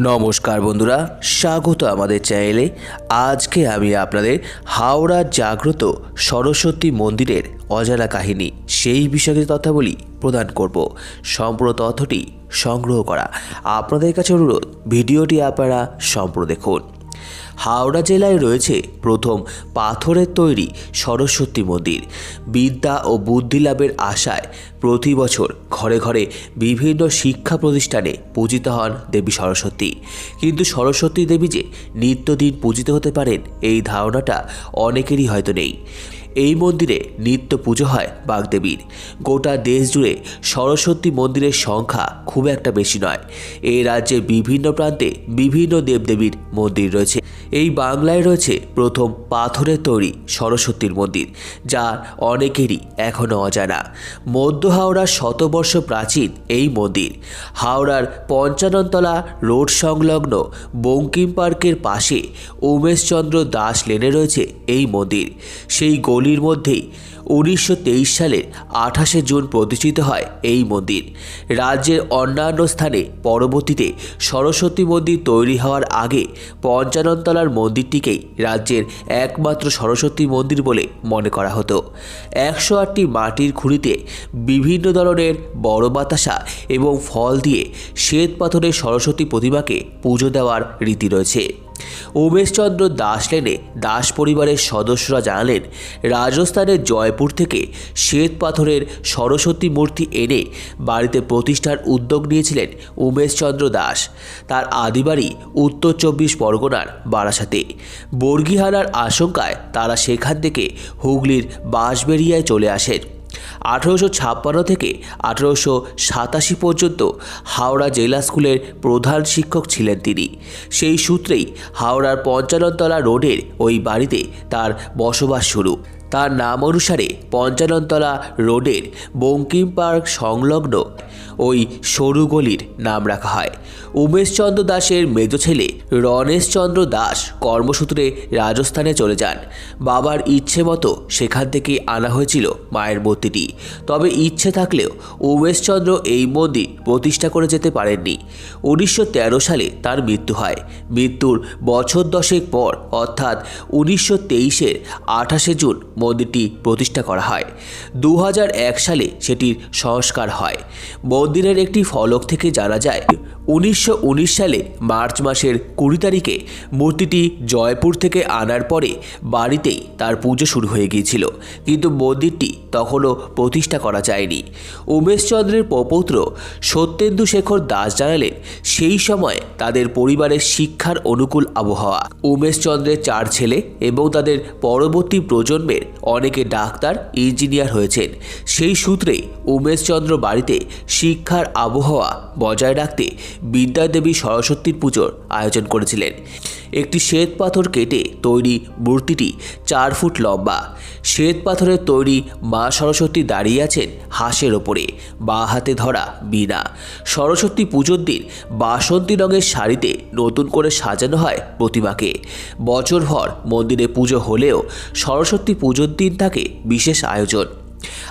নমস্কার বন্ধুরা, স্বাগত আমাদের চ্যানেলে। আজকে আমি আপনাদের হাওড়া জাগ্রত সরস্বতী মন্দিরের অজানা কাহিনী, সেই বিষয়ে তথ্যাবলী প্রদান করব। সম্পূর্ণ তথ্যটি সংগ্রহ করা। আপনাদের কাছে অনুরোধ, ভিডিওটি আপনারা সম্পূর্ণ দেখুন। হাওড়া জেলায় রয়েছে প্রথম পাথরের তৈরি সরস্বতী মন্দির। বিদ্যা ও বুদ্ধি লাভের আশায় প্রতি বছর ঘরে ঘরে বিভিন্ন শিক্ষা প্রতিষ্ঠানে পূজিত হন দেবী সরস্বতী। কিন্তু সরস্বতী দেবী যে নিত্যদিন পূজিত হতে পারেন, এই ধারণাটা অনেকেরই হয়তো নেই। এই মন্দিরে নিত্য পুজো হয় বাগদেবীর গোটা দেশ জুড়ে সরস্বতী মন্দিরের সংখ্যা খুব একটা বেশি নয়। এই রাজ্যে বিভিন্ন প্রান্তে বিভিন্ন দেবদেবীর মন্দির রয়েছে। এই বাংলায় রয়েছে প্রথম পাথরে তৈরি সরস্বতীর মন্দির যা অনেকেরই এখনও অজানা। মধ্য হাওড়ার শতবর্ষ প্রাচীন এই মন্দির। হাওড়ার পঞ্চাননতলা রোড সংলগ্ন বঙ্কিম পার্কের পাশে উমেশচন্দ্র দাস লেনে রয়েছে এই মন্দির। সেই গলির মধ্যেই উনিশশো তেইশ সালের আঠাশে জুন প্রতিষ্ঠিত হয় এই মন্দির। রাজ্যের অন্যান্য স্থানে পরবর্তীতে সরস্বতী মন্দির তৈরি হওয়ার আগে পঞ্চাননতলার মন্দিরটিকেই রাজ্যের একমাত্র সরস্বতী মন্দির বলে মনে করা হতো। একশো আটটি মাটির খুঁড়িতে বিভিন্ন ধরনের বড় বাতাসা এবং ফল দিয়ে শ্বেত পাথরের সরস্বতী প্রতিমাকে পুজো দেওয়ার রীতি রয়েছে। উমেশচন্দ্র দাস লেনে দাস পরিবারের সদস্যরা জানালেন, রাজস্থানের জয়পুর থেকে শ্বেত পাথরের সরস্বতী মূর্তি এনে বাড়িতে প্রতিষ্ঠার উদ্যোগ নিয়েছিলেন উমেশচন্দ্র দাস। তার আদিবাড়ি উত্তর চব্বিশ পরগনার বারাসাতে। বর্গিহানার আশঙ্কায় তারা সেখান থেকে হুগলির বাঁশবেড়িয়ায় চলে আসেন। আঠেরোশো ছাপ্পান্ন থেকে আঠেরোশো সাতাশি পর্যন্ত হাওড়া জেলা স্কুলের প্রধান শিক্ষক ছিলেন তিনি। সেই সূত্রেই হাওড়ার পঞ্চাননতলা রোডের ওই বাড়িতে তার বসবাস শুরু। তার নাম অনুসারে পঞ্চাননতলা রোডের বঙ্কিম পার্ক সংলগ্ন ওই সরু গলির নাম রাখা হয়। উমেশচন্দ্র দাসের মেজ ছেলে রণেশচন্দ্র দাস কর্মসূত্রে রাজস্থানে চলে যান। বাবার ইচ্ছে মতো সেখান থেকে আনা হয়েছিল মায়ের মূর্তিটি। তবে ইচ্ছে থাকলেও উমেশচন্দ্র এই মন্দির প্রতিষ্ঠা করে যেতে পারেননি। উনিশশো তেরো সালে তার মৃত্যু হয়। মৃত্যুর বছর দশেক পর, অর্থাৎ উনিশশো তেইশের আঠাশে জুন মন্দিরটি প্রতিষ্ঠা করা হয়। দু হাজার এক সালে সেটির সংস্কার হয়। মন্দিরের একটি ফলক থেকে জানা যায় উনিশশো উনিশ সালে মার্চ মাসের কুড়ি তারিখে মূর্তিটি জয়পুর থেকে আনার পরে বাড়িতেই তার পুজো শুরু হয়ে গিয়েছিল। কিন্তু মন্দিরটি তখনও প্রতিষ্ঠা করা যায়নি। উমেশচন্দ্রের প্রপৌত্র সত্যেন্দু শেখর দাস জানালেন, সেই সময় তাদের পরিবারের শিক্ষার অনুকূল আবহাওয়া। উমেশচন্দ্রের চার ছেলে এবং তাদের পরবর্তী প্রজন্মের অনেকে ডাক্তার, ইঞ্জিনিয়ার হয়েছেন। সেই সূত্রে উমেশচন্দ্র বাড়িতে শিক্ষার আবহাওয়া বজায় রাখতে বিদ্যাদেবী সরস্বতীর পুজোর আয়োজন করেছিলেন। একটি শ্বেত পাথর কেটে তৈরি মূর্তিটি চার ফুট লম্বা। শ্বেত পাথরের তৈরি মা সরস্বতী দাঁড়িয়ে আছেন হাঁসের ওপরে, বা হাতে ধরা বীণা। সরস্বতী পুজোর দিন বাসন্তী রঙের শাড়িতে নতুন করে সাজানো হয় প্রতিমাকে। বছরভর মন্দিরে পুজো হলেও সরস্বতী পুজোর দিন থাকে বিশেষ আয়োজন।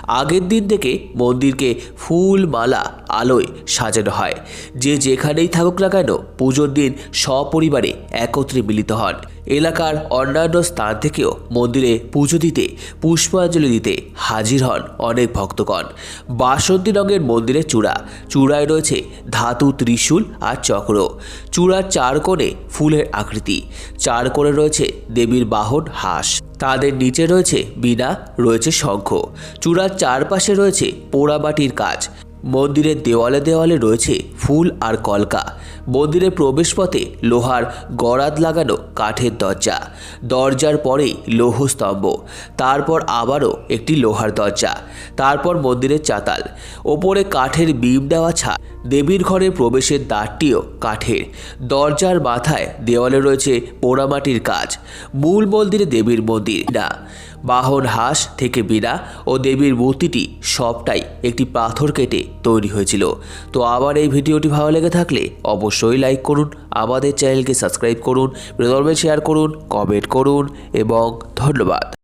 আগের দিন থেকে মন্দিরকে ফুল মালা আলোয় সাজানো হয়। যে যেখানেই থাকুক না কেন, পুজোর দিন সপরিবারে একত্রে মিলিত হন। এলাকার অন্যান্য স্থান থেকেও মন্দিরে পুজো দিতে, পুষ্পাঞ্জলি দিতে হাজির হন অনেক ভক্তগণ। বাসন্তী রঙের মন্দিরের চূড়া, চূড়ায় রয়েছে ধাতু, ত্রিশূল আর চক্র। চূড়ার চার কোণে ফুলের আকৃতি। চার কোণে রয়েছে দেবীর বাহন হাঁস। তাদের নিচে রয়েছে বীণা, রয়েছে শঙ্খ। চূড়ার চারপাশে রয়েছে পোড়াবাটির কাজ। মন্দিরের দেওয়ালে দেওয়ালে রয়েছে ফুল আর কলকা। মন্দিরের প্রবেশপথে লোহার গড়াদ লাগানো কাঠের দরজা। দরজার পরেই লৌহ স্তম্ভ, তারপর আবারও একটি লোহার দরজা, তারপর মন্দিরের চাতাল। ওপরে কাঠের বিম দেওয়া ছা দেবীর ঘরের প্রবেশের দ্বারটিও কাঠের। দরজার মাথায় দেওয়ালে রয়েছে পোড়ামাটির কাজ। মূল মন্দিরে দেবীর মন্দির। না, বাহন হাঁস থেকে বীণা ও দেবীর মূর্তিটি সবটাই একটি পাথর কেটে তৈরি হয়েছিল। তো আবার এই ভিডিওটি ভালো লেগে থাকলে অবশ্যই লাইক করুন আমাদের চ্যানেলকে সাবস্ক্রাইব করুন প্রদর্বে শেয়ার করুন কমেন্ট করুন এবং ধন্যবাদ।